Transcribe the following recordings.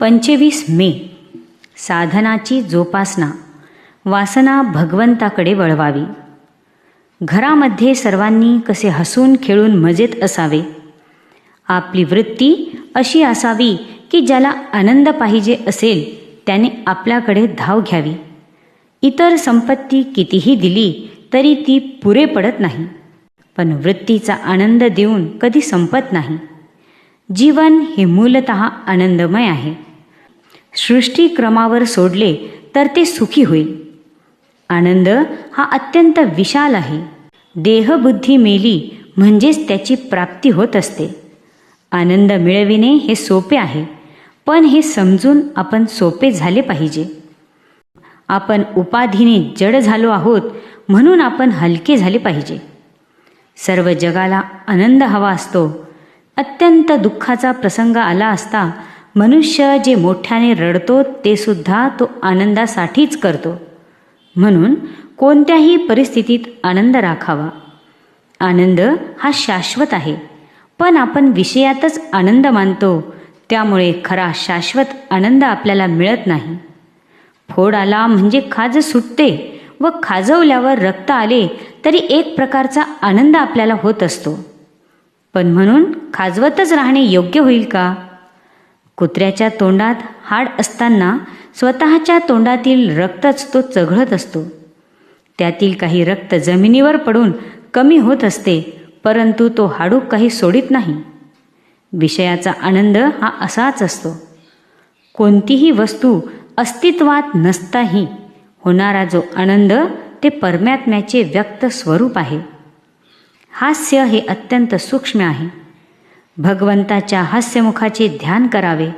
पंचवीस मे साधनाची जोपासना वासना भगवंताकडे वळवावी. घरामध्ये सर्वांनी कसे हसून खेळून मजेत असावे? आपली वृत्ती अशी असावी की ज्याला आनंद पाहिजे असेल त्याने आपल्याकडे धाव घ्यावी. इतर संपत्ती कितीही दिली तरी ती पुरे पडत नाही. पण वृत्तीचा आनंद देऊन कधी संपत नाही. जीवन हे मूलत आनंदमय आहे. सृष्टीक्रमावर सोडले तर ते सुखी होईल. आनंद हा अत्यंत विशाल आहे. देहबुद्धी मेली म्हणजेच त्याची प्राप्ती होत असते. आनंद मिळविणे हे सोपे आहे पण हे समजून आपण सोपे झाले पाहिजे. आपण उपाधीने जड झालो आहोत म्हणून आपण हलके झाले पाहिजे. सर्व जगाला आनंद हवा असतो. अत्यंत दुःखाचा प्रसंग आला असता मनुष्य जे मोठ्याने रडतो ते सुद्धा तो आनंदासाठीच करतो. म्हणून कोणत्याही परिस्थितीत आनंद राखावा. आनंद हा शाश्वत आहे. पण आपण विषयातच आनंद मानतो त्यामुळे खरा शाश्वत आनंद आपल्याला मिळत नाही. फोड आला म्हणजे खाज सुटते व खाजवल्यावर रक्त आले तरी एक प्रकारचा आनंद आपल्याला होत असतो. पण म्हणून खाजवतच राहणे योग्य होईल का? कुत्र्याच्या तोंडात हाड असताना स्वतःच्या तोंडातील रक्तच तो चघळत असतो. त्यातील काही रक्त जमिनीवर पडून कमी होत असते परंतु तो हाडूक काही सोडित नाही. विषयाचा आनंद हा असाच असतो. कोणतीही वस्तू अस्तित्वात नसताही होणारा जो आनंद ते परमात्म्याचे व्यक्त स्वरूप आहे. हास्य हे अत्यंत सूक्ष्म आहे. भगवंताच्या हास्यमुखाचे ध्यान करावे.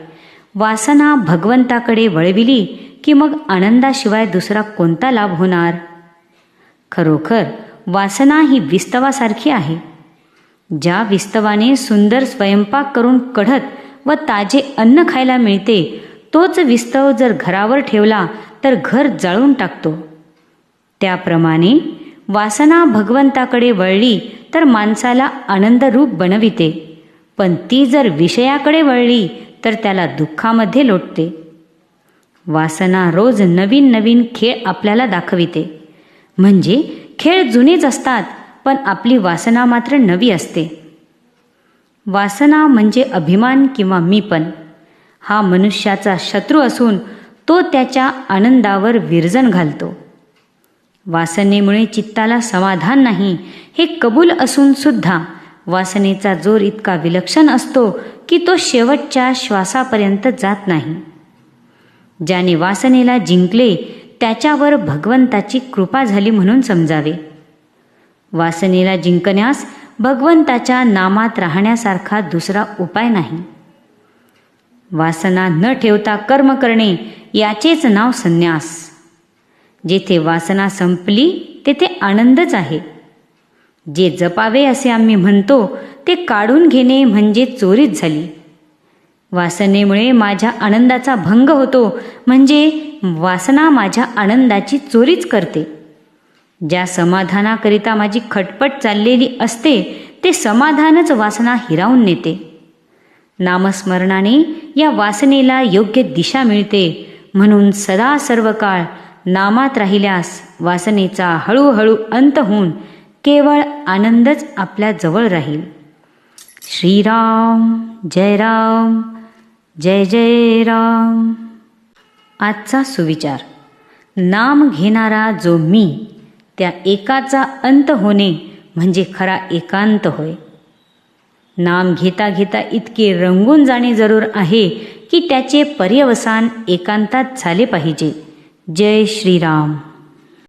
वासना भगवंताकडे वळविली की मग आनंदाशिवाय दुसरा कोणता लाभ होणार? खरोखर वासना ही विस्तवासारखी आहे. ज्या विस्तवाने सुंदर स्वयंपाक करून कढत व ताजे अन्न खायला मिळते तोच विस्तव जर घरावर ठेवला तर घर जाळून टाकतो. त्याप्रमाणे वासना भगवंताकडे वळली तर माणसाला आनंदरूप बनविते. पण ती जर विषयाकडे वळली तर त्याला दुःखामध्ये लोटते. वासना रोज नवीन नवीन खेळ आपल्याला दाखविते. म्हणजे खेळ जुनेच असतात पण आपली वासना मात्र नवी असते. वासना म्हणजे अभिमान किंवा मीपण हा मनुष्याचा शत्रू असून तो त्याच्या आनंदावर विरजन घालतो. वासनेमुळे चित्ताला समाधान नाही हे कबूल असून सुद्धा वासनेचा जोर इतका विलक्षण असतो की तो शेवटच्या श्वासापर्यंत जात नाही. ज्याने वासनेला जिंकले त्याच्यावर भगवंताची कृपा झाली म्हणून समजावे. वासनेला जिंकण्यास भगवंताच्या नामात राहण्यासारखा दुसरा उपाय नाही. वासना न ठेवता कर्म करणे याचेच नाव संन्यास. जेथे वासना संपली तेथे आनंदच आहे. जे जपावे असे आम्ही म्हणतो ते काढून घेणे म्हणजे चोरीच झाली. वासनेमुळे माझ्या आनंदाचा भंग होतो म्हणजे वासना माझ्या आनंदाची चोरीच करते. ज्या समाधानाकरिता माझी खटपट चाललेली असते ते समाधानच वासना हिरावून नेते. नामस्मरणाने या वासनेला योग्य दिशा मिळते म्हणून सदा सर्व काळ नामात राहिल्यास वासनेचा हळूहळू अंत होऊन केवळ आनंदच आपल्या जवळ राहील. श्रीराम जय राम जय जय राम. आजचा सुविचार. नाम घेणारा जो मी त्या एकाचा अंत होणे म्हणजे खरा एकांत होय. नाम घेता घेता इतके रंगून जाणे जरूर आहे की त्याचे पर्यवसान एकांतात झाले पाहिजे. जय श्रीराम.